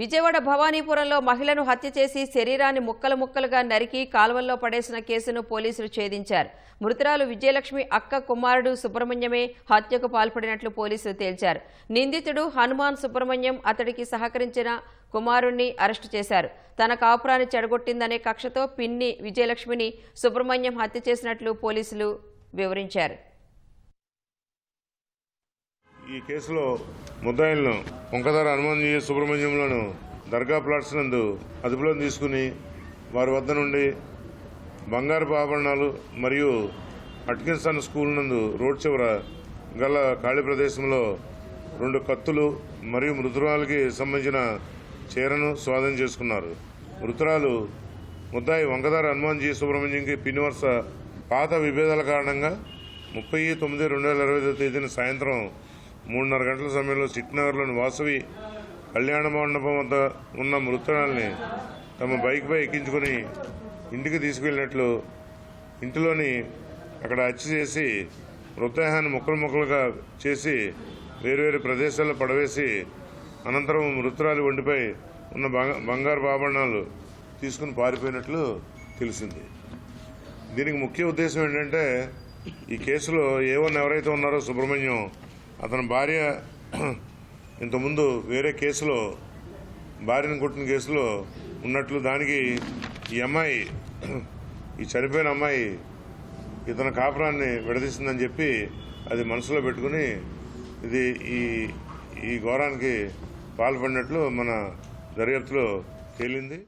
విజయవాడ భవానీపురంలో మహిళను హత్య చేసి శరీరాన్ని ముక్కలు ముక్కలుగా నరికి కాలువల్లో పడేసిన కేసును పోలీసులు ఛేదించారు. మృతురాలు విజయలక్ష్మి అక్క కుమారుడు సుబ్రహ్మణ్యమే హత్యకు పాల్పడినట్లు పోలీసులు తేల్చారు. నిందితుడు హనుమాన్ సుబ్రహ్మణ్యం అతడికి సహకరించిన కుమారుణ్ణి అరెస్టు చేశారు. తన కాపురాన్ని చెడగొట్టిందనే కక్షతో పిన్ని విజయలక్ష్మిని సుబ్రహ్మణ్యం హత్య చేసినట్లు పోలీసులు వివరించారు. ఈ కేసులో ముద్దాయిలను వంకదార హనుమాన్జీ సుబ్రహ్మణ్యంలోను దర్గా ప్లాట్స్ నందు అదుపులో తీసుకుని వారి వద్ద నుండి బంగారపు ఆభరణాలు మరియు అట్కిన్సన్ స్కూల్ నందు రోడ్ చివర గల ఖాళీ ప్రదేశంలో రెండు కత్తులు మరియు మృతురాలకి సంబంధించిన చీరను స్వాధీనం చేసుకున్నారు. మృతురాలు ముద్దాయి వంకదార హనుమాన్జీ సుబ్రహ్మణ్యంకి పిన్ని పాత విభేదాల కారణంగా ముప్పై తొమ్మిది రెండు వేల ఇరవై తేదీన సాయంత్రం మూడున్నర గంటల సమయంలో సిట్నగర్లోని వాసవి కళ్యాణ మండపం వద్ద ఉన్న మృతురాల్ని తమ బైక్పై ఎక్కించుకొని ఇంటికి తీసుకెళ్ళినట్లు ఇంటిలోని అక్కడ హత్య చేసి మృతదేహాన్ని ముక్కలు ముక్కలుగా చేసి వేరువేరు ప్రదేశాల్లో పడవేసి అనంతరం మృతురాలి ఒంటిపై ఉన్న బంగ- బంగారు ఆభరణాలు తీసుకుని పారిపోయినట్లు తెలిసింది. దీనికి ముఖ్య ఉద్దేశం ఏంటంటే ఈ కేసులో ఏ ఎవరైతే ఉన్నారో సుబ్రహ్మణ్యం అతని భార్య ఇంతకుముందు వేరే కేసులో భార్యను కొట్టిన కేసులో ఉన్నట్లు దానికి ఈ అమ్మాయి ఈ చనిపోయిన అమ్మాయి ఇతని కాపురాన్ని విడదీసిందని చెప్పి అది మనసులో పెట్టుకుని ఇది ఈ ఈ ఘోరానికి పాల్పడినట్లు మన దర్యాప్తులో తేలింది.